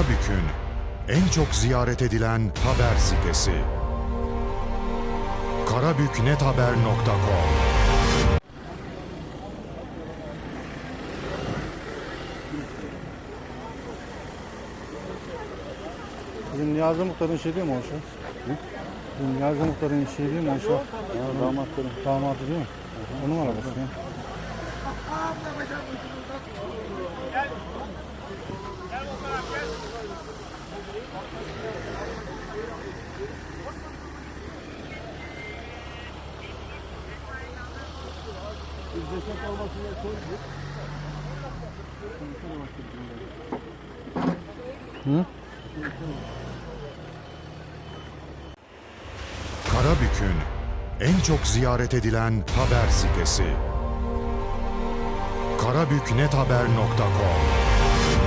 Karabük'ün en çok ziyaret edilen haber sitesi. karabüknethaber.com Bizim Niyazi Muhtar'ın şey değil mi o şu? Bizim Niyazi Muhtar'ın şey değil mi o şu? Damatların. Damatı değil mi? Onun arabası ya. Karabük'ün en çok ziyaret edilen haber sitesi. karabüknethaber.com